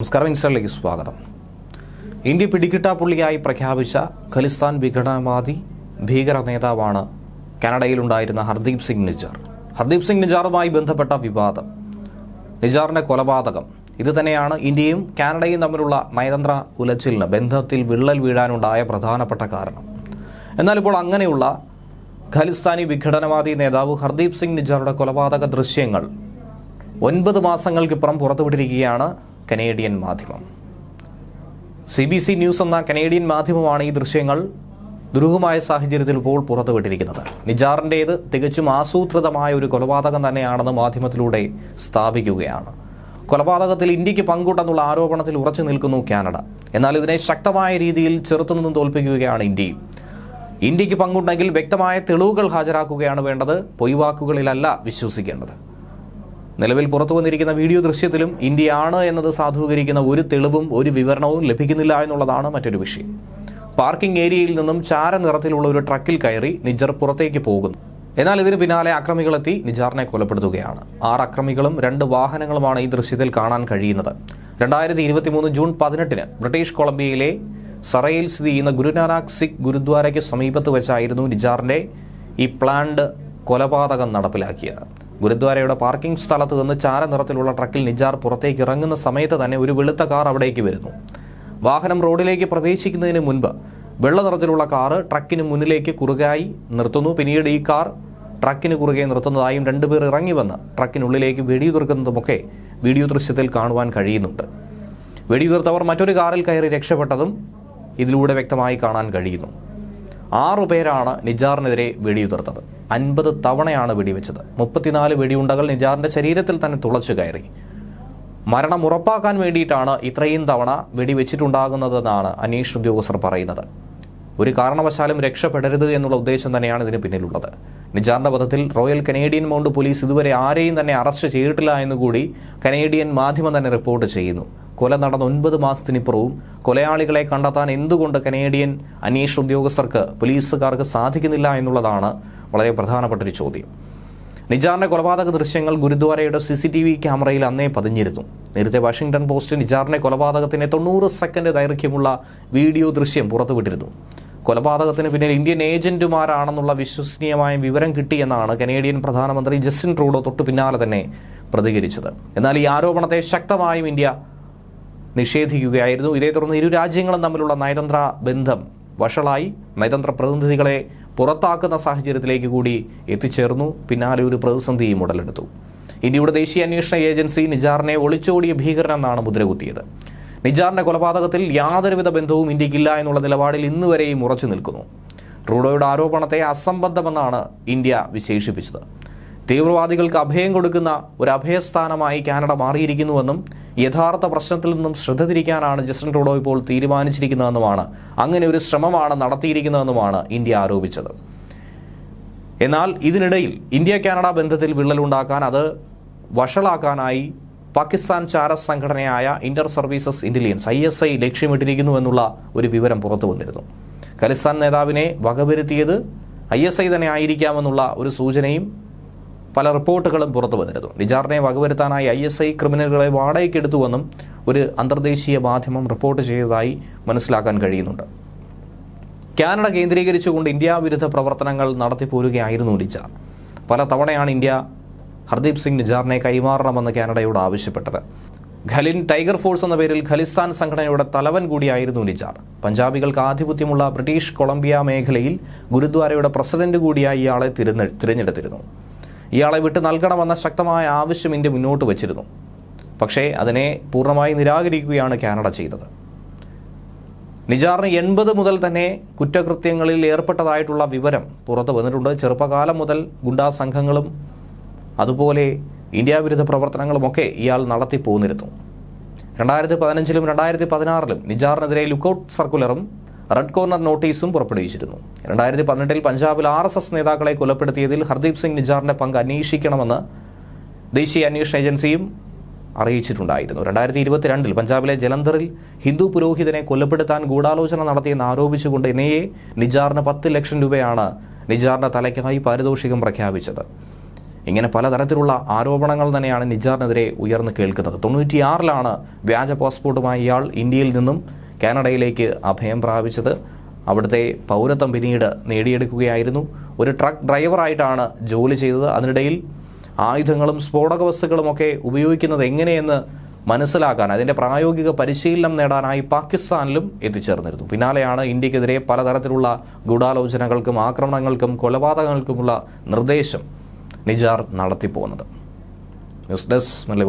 നമസ്കാരം ഇൻസ്റ്ററിലേക്ക് സ്വാഗതം. ഇന്ത്യ പിടികിട്ടാപ്പുള്ളിയായി പ്രഖ്യാപിച്ച ഖലിസ്ഥാൻ വിഘടനവാദി ഭീകര നേതാവാണ് കാനഡയിലുണ്ടായിരുന്ന ഹർദീപ് സിംഗ് നിജാർ. ഹർദീപ് സിംഗ് നിജാറുമായി ബന്ധപ്പെട്ട വിവാദം. നിജാറിന്റെ കൊലപാതകം. ഇത് തന്നെയാണ് ഇന്ത്യയും കാനഡയും തമ്മിലുള്ള നയതന്ത്ര ഉലച്ചിലിന് ബന്ധത്തിൽ വിള്ളൽ വീഴാനുണ്ടായ പ്രധാനപ്പെട്ട കാരണം. എന്നാൽ ഇപ്പോൾ അങ്ങനെയുള്ള ഖലിസ്ഥാനി വിഘടനവാദി നേതാവ് ഹർദീപ് സിംഗ് നിജാറുടെ കൊലപാതക ദൃശ്യങ്ങൾ ഒൻപത് മാസങ്ങൾക്കിപ്പുറം പുറത്തുവിട്ടിരിക്കുകയാണ് കനേഡിയൻ മാധ്യമം. സി ബി സി ന്യൂസ് എന്ന കനേഡിയൻ മാധ്യമമാണ് ഈ ദൃശ്യങ്ങൾ ദുരൂഹമായ സാഹചര്യത്തിൽ ഇപ്പോൾ പുറത്തുവിട്ടിരിക്കുന്നത്. നിജാറിന്റേത് തികച്ചും ആസൂത്രിതമായ ഒരു കൊലപാതകം തന്നെയാണെന്ന് മാധ്യമത്തിലൂടെ സ്ഥാപിക്കുകയാണ്. കൊലപാതകത്തിൽ ഇന്ത്യയ്ക്ക് പങ്കുണ്ടെന്നുള്ള ആരോപണത്തിൽ ഉറച്ചു നിൽക്കുന്നു കാനഡ. എന്നാൽ ഇതിനെ ശക്തമായ രീതിയിൽ ചെറുത്തുനിന്നും തോൽപ്പിക്കുകയാണ് ഇന്ത്യയും. ഇന്ത്യയ്ക്ക് പങ്കുണ്ടെങ്കിൽ വ്യക്തമായ തെളിവുകൾ ഹാജരാക്കുകയാണ് വേണ്ടത്. പൊയ്വാക്കുകളിലല്ല വിശ്വസിക്കേണ്ടത്. നിലവിൽ പുറത്തു വന്നിരിക്കുന്ന വീഡിയോ ദൃശ്യത്തിലും ഇന്ത്യയാണ് എന്നത് സാധൂകരിക്കുന്ന ഒരു തെളിവും ഒരു വിവരണവും ലഭിക്കുന്നില്ല എന്നുള്ളതാണ് മറ്റൊരു വിഷയം. പാർക്കിംഗ് ഏരിയയിൽ നിന്നും ചാര നിറത്തിലുള്ള ഒരു ട്രക്കിൽ കയറി നിജർ പുറത്തേക്ക് പോകുന്നു. എന്നാൽ ഇതിന് പിന്നാലെ അക്രമികളെത്തി നിജാറിനെ കൊലപ്പെടുത്തുകയാണ്. ആറ് അക്രമികളും രണ്ട് വാഹനങ്ങളുമാണ് ഈ ദൃശ്യത്തിൽ കാണാൻ കഴിയുന്നത്. രണ്ടായിരത്തി ഇരുപത്തി മൂന്ന് ജൂൺ പതിനെട്ടിന് ബ്രിട്ടീഷ് കൊളംബിയയിലെ സറയിൽ സ്ഥിതി ചെയ്യുന്ന ഗുരുനാനാക് സിഖ് ഗുരുദ്വാരയ്ക്ക് സമീപത്ത് വെച്ചായിരുന്നു നിജാറിന്റെ ഈ പ്ലാൻഡ് കൊലപാതകം നടപ്പിലാക്കിയത്. ഗുരുദ്വാരയുടെ പാർക്കിംഗ് സ്ഥലത്ത് നിന്ന് ചാരനിറത്തിലുള്ള ട്രക്കിൽ നിജാർ പുറത്തേക്ക് ഇറങ്ങുന്ന സമയത്ത് തന്നെ ഒരു വെളുത്ത കാർ അവിടേക്ക് വരുന്നു. വാഹനം റോഡിലേക്ക് പ്രവേശിക്കുന്നതിന് മുൻപ് വെള്ള നിറത്തിലുള്ള കാറ് ട്രക്കിന് മുന്നിലേക്ക് കുറുകായി നിർത്തുന്നു. പിന്നീട് ഈ കാർ ട്രക്കിന് കുറുകെ നിർത്തുന്നതായും രണ്ടുപേർ ഇറങ്ങി വന്ന് ട്രക്കിനുള്ളിലേക്ക് വെടിയുതിർക്കുന്നതുമൊക്കെ വീഡിയോ ദൃശ്യത്തിൽ കാണുവാൻ കഴിയുന്നുണ്ട്. വെടിയുതിർത്തവർ മറ്റൊരു കാറിൽ കയറി രക്ഷപ്പെട്ടതും ഇതിലൂടെ വ്യക്തമായി കാണാൻ കഴിയുന്നു. ആറു പേരാണ് നിജാറിനെതിരെ വെടിയുതിർത്തത്. അൻപത് തവണയാണ് വെടിവെച്ചത്. മുപ്പത്തിനാല് വെടിയുണ്ടകൾ നിജാറിന്റെ ശരീരത്തിൽ തന്നെ തുളച്ചു കയറി. മരണം ഉറപ്പാക്കാൻ വേണ്ടിയിട്ടാണ് ഇത്രയും തവണ വെടിവെച്ചിട്ടുണ്ടാകുന്നതെന്നാണ് അനീഷ് ഉദ്യോഗസ്ഥർ പറയുന്നത്. ഒരു കാരണവശാലും രക്ഷപ്പെടരുത് എന്നുള്ള ഉദ്ദേശം തന്നെയാണ് ഇതിന് പിന്നിലുള്ളത്. നിജാറിന്റെ പദത്തിൽ റോയൽ കനേഡിയൻ മൗണ്ട് പോലീസ് ഇതുവരെ ആരെയും തന്നെ അറസ്റ്റ് ചെയ്തിട്ടില്ല എന്നുകൂടി കനേഡിയൻ മാധ്യമം തന്നെ റിപ്പോർട്ട് ചെയ്യുന്നു. കൊല നടന്ന ഒൻപത് മാസത്തിനിപ്പുറവും കൊലയാളികളെ കണ്ടെത്താൻ എന്തുകൊണ്ട് കനേഡിയൻ അന്വേഷണ ഉദ്യോഗസ്ഥർക്ക് പോലീസുകാർക്ക് സാധിക്കുന്നില്ല എന്നുള്ളതാണ് വളരെ പ്രധാനപ്പെട്ടൊരു ചോദ്യം. നിജാറിന്റെ കൊലപാതക ദൃശ്യങ്ങൾ ഗുരുദ്വാരയുടെ സി സി ടി വി ക്യാമറയിൽ അന്നേ പതിഞ്ഞിരുന്നു. നേരത്തെ വാഷിംഗ്ടൺ പോസ്റ്റ് നിജാറിന്റെ കൊലപാതകത്തിന് തൊണ്ണൂറ് സെക്കൻഡ് ദൈർഘ്യമുള്ള വീഡിയോ ദൃശ്യം പുറത്തുവിട്ടിരുന്നു. കൊലപാതകത്തിന് പിന്നിൽ ഇന്ത്യൻ ഏജന്റുമാരാണെന്നുള്ള വിശ്വസനീയമായ വിവരം കിട്ടിയെന്നാണ് കനേഡിയൻ പ്രധാനമന്ത്രി ജസ്റ്റിൻ ട്രൂഡോ തൊട്ടു പിന്നാലെ തന്നെ പ്രതികരിച്ചത്. എന്നാൽ ഈ ആരോപണത്തെ ശക്തമായും ഇന്ത്യ നിഷേധിക്കുകയായിരുന്നു ഇതേ തുടർന്ന് ഇരു രാജ്യങ്ങളും തമ്മിലുള്ള നയതന്ത്ര ബന്ധം വഷളായി നയതന്ത്ര പ്രതിനിധികളെ പുറത്താക്കുന്ന സാഹചര്യത്തിലേക്ക് കൂടി എത്തിച്ചേർന്നു. പിന്നാലെ ഒരു പ്രതിസന്ധിയും ഉടലെടുത്തു. ഇന്ത്യയുടെ ദേശീയ അന്വേഷണ ഏജൻസി നിജാറിനെ ഒളിച്ചോടിയ ഭീകരൻ എന്നാണ് മുദ്രകുത്തിയത്. നിജാറിന്റെ കൊലപാതകത്തിൽ യാതൊരുവിധ ബന്ധവും ഇന്ത്യക്കില്ല എന്നുള്ള നിലപാടിൽ ഇന്നുവരെയും ഉറച്ചു നിൽക്കുന്നു. റൂഡോയുടെ ആരോപണത്തെ അസംബന്ധമെന്നാണ് ഇന്ത്യ വിശേഷിപ്പിച്ചത്. തീവ്രവാദികൾക്ക് അഭയം കൊടുക്കുന്ന ഒരു അഭയസ്ഥാനമായി കാനഡ മാറിയിരിക്കുന്നുവെന്നും യഥാർത്ഥ പ്രശ്നത്തിൽ നിന്നും ശ്രദ്ധ തിരിക്കാനാണ് ജസ്റ്റിൻ ട്രൂഡോ ഇപ്പോൾ തീരുമാനിച്ചിരിക്കുന്നതെന്നുമാണ് അങ്ങനെ ഒരു ശ്രമമാണ് നടത്തിയിരിക്കുന്നതെന്നുമാണ് ഇന്ത്യ ആരോപിച്ചത്. എന്നാൽ ഇതിനിടയിൽ ഇന്ത്യ കാനഡ ബന്ധത്തിൽ വിള്ളലുണ്ടാക്കാൻ അത് വഷളാക്കാനായി പാകിസ്ഥാൻ ചാര സംഘടനയായ Inter Services Intelligence I S I ലക്ഷ്യമിട്ടിരിക്കുന്നു എന്നുള്ള ഒരു വിവരം പുറത്തു വന്നിരുന്നു. ഖലിസ്ഥാൻ നേതാവിനെ വകവരുത്തിയത് ഐ എസ് ഐ തന്നെ ആയിരിക്കാമെന്നുള്ള ഒരു സൂചനയും പല റിപ്പോർട്ടുകളും പുറത്തു വന്നിരുന്നു. നിജാറിനെ വകവരുത്താനായി ഐ എസ് ഐ ക്രിമിനലുകളെ വാടകയ്ക്കെടുത്തുവെന്നും ഒരു അന്തർദേശീയ മാധ്യമം റിപ്പോർട്ട് ചെയ്തതായി മനസ്സിലാക്കാൻ കഴിയുന്നുണ്ട്. കാനഡ കേന്ദ്രീകരിച്ചുകൊണ്ട് ഇന്ത്യ വിരുദ്ധ പ്രവർത്തനങ്ങൾ നടത്തിപ്പോരുകയായിരുന്നു നിജാർ. പല തവണയാണ് ഇന്ത്യ ഹർദീപ് സിംഗ് നിജാറിനെ കൈമാറണമെന്ന് കാനഡയോട് ആവശ്യപ്പെട്ടത്. ഖലിൻ ടൈഗർ ഫോഴ്സ് എന്ന പേരിൽ ഖലിസ്ഥാൻ സംഘടനയുടെ തലവൻ കൂടിയായിരുന്നു നിജാർ. പഞ്ചാബികൾക്ക് ആധിപത്യമുള്ള ബ്രിട്ടീഷ് കൊളംബിയ മേഖലയിൽ ഗുരുദ്വാരയുടെ പ്രസിഡന്റ് കൂടിയായി ഇയാളെ തിരഞ്ഞെ- തിരഞ്ഞെടുത്തിരുന്നു. ഇയാളെ വിട്ട് നൽകണമെന്ന ശക്തമായ ആവശ്യം ഇന്ത്യ മുന്നോട്ട് വച്ചിരുന്നു. പക്ഷേ അതിനെ പൂർണമായി നിരാകരിക്കുകയാണ് കാനഡ ചെയ്തത്. നിജാറിന് എൺപത് മുതൽ തന്നെ കുറ്റകൃത്യങ്ങളിൽ ഏർപ്പെട്ടതായിട്ടുള്ള വിവരം പുറത്തു വന്നിട്ടുണ്ട്. ചെറുപ്പകാലം മുതൽ ഗുണ്ടാ സംഘങ്ങളും അതുപോലെ ഇന്ത്യ വിരുദ്ധ പ്രവർത്തനങ്ങളുമൊക്കെ ഇയാൾ നടത്തി പോന്നിരുന്നു രണ്ടായിരത്തി പതിനഞ്ചിലും രണ്ടായിരത്തി പതിനാറിലും നിജാറിനെതിരെ ലുക്കൌട്ട് സർക്കുലറും റെഡ് കോർണർ നോട്ടീസും പുറപ്പെടുവിച്ചിരുന്നു. രണ്ടായിരത്തി പതിനെട്ടിൽ പഞ്ചാബിൽ ആർ എസ് എസ് നേതാക്കളെ കൊലപ്പെടുത്തിയതിൽ ഹർദീപ് സിംഗ് നിജാറിന്റെ പങ്ക് അന്വേഷിക്കണമെന്ന് ദേശീയ അന്വേഷണ ഏജൻസിയും അറിയിച്ചിട്ടുണ്ടായിരുന്നു. രണ്ടായിരത്തി ഇരുപത്തിരണ്ടിൽ പഞ്ചാബിലെ ജലന്ധറിൽ ഹിന്ദു പുരോഹിതനെ കൊലപ്പെടുത്താൻ ഗൂഢാലോചന നടത്തിയെന്ന് ആരോപിച്ചുകൊണ്ട് എൻ നിജാറിന് പത്ത് ലക്ഷം രൂപയാണ് നിജാറിന്റെ തലയ്ക്കായി പാരിതോഷികം പ്രഖ്യാപിച്ചത്. ഇങ്ങനെ പലതരത്തിലുള്ള ആരോപണങ്ങൾ തന്നെയാണ് നിജാറിനെതിരെ ഉയർന്നു കേൾക്കുന്നത്. തൊണ്ണൂറ്റിയാറിലാണ് വ്യാജ പാസ്പോർട്ടുമായി ഇയാൾ ഇന്ത്യയിൽ നിന്നും കാനഡയിലേക്ക് അഭയം പ്രാപിച്ചത്. അവിടുത്തെ പൗരത്വം പിന്നീട് നേടിയെടുക്കുകയായിരുന്നു. ഒരു ട്രക്ക് ഡ്രൈവറായിട്ടാണ് ജോലി ചെയ്തത്. അതിനിടയിൽ ആയുധങ്ങളും സ്ഫോടക വസ്തുക്കളുമൊക്കെ ഉപയോഗിക്കുന്നത് എങ്ങനെയെന്ന് മനസ്സിലാക്കാൻ അതിന്റെ പ്രായോഗിക പരിശീലനം നേടാനായി പാകിസ്ഥാനിലും എത്തിച്ചേർന്നിരുന്നു. പിന്നാലെയാണ് ഇന്ത്യക്കെതിരെ പലതരത്തിലുള്ള ഗൂഢാലോചനകൾക്കും ആക്രമണങ്ങൾക്കും കൊലപാതകങ്ങൾക്കുമുള്ള നിർദ്ദേശം നിജാർ നടത്തിപ്പോകുന്നത്. ന്യൂസ് ഡെസ്ക് മല്ലി